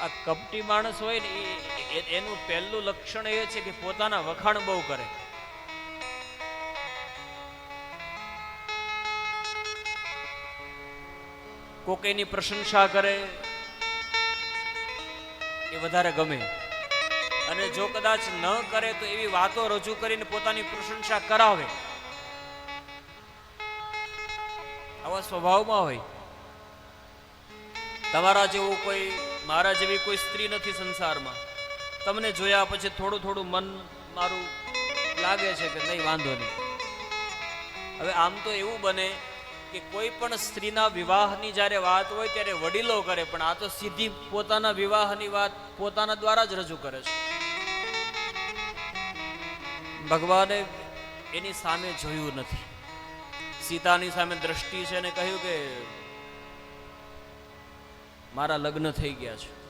આ કપટી માણસ હોય ને એનું પહેલું લક્ષણ એ છે કે પોતાના વખાણ બહુ કરે. કોકેની પ્રશંસા કરે, એ વધારે ગમે. અને જો કદાચ ન કરે તો એવી વાતો રજૂ કરીને પોતાની પ્રશંસા કરાવે. આવા સ્વભાવમાં હોય. તમારા જેવું કોઈ મારા જેવી કોઈ સ્ત્રી નથી સંસારમાં. તમને જોયા પછી થોડું થોડું મન મારું લાગે છે કે નહીં, વાંધો નહીં. હવે આમ તો એવું બને કે કોઈ પણ સ્ત્રીના વિવાહની જ્યારે વાત હોય ત્યારે વડીલો કરે, પણ આ તો સીધી પોતાના વિવાહની વાત પોતાના દ્વારા જ રજૂ કરે છે. ભગવાને એની સામે જોયું નથી. સીતાની સામે દ્રષ્ટિ છે ને કહ્યું કે મારા લગ્ન થઈ ગયા છે.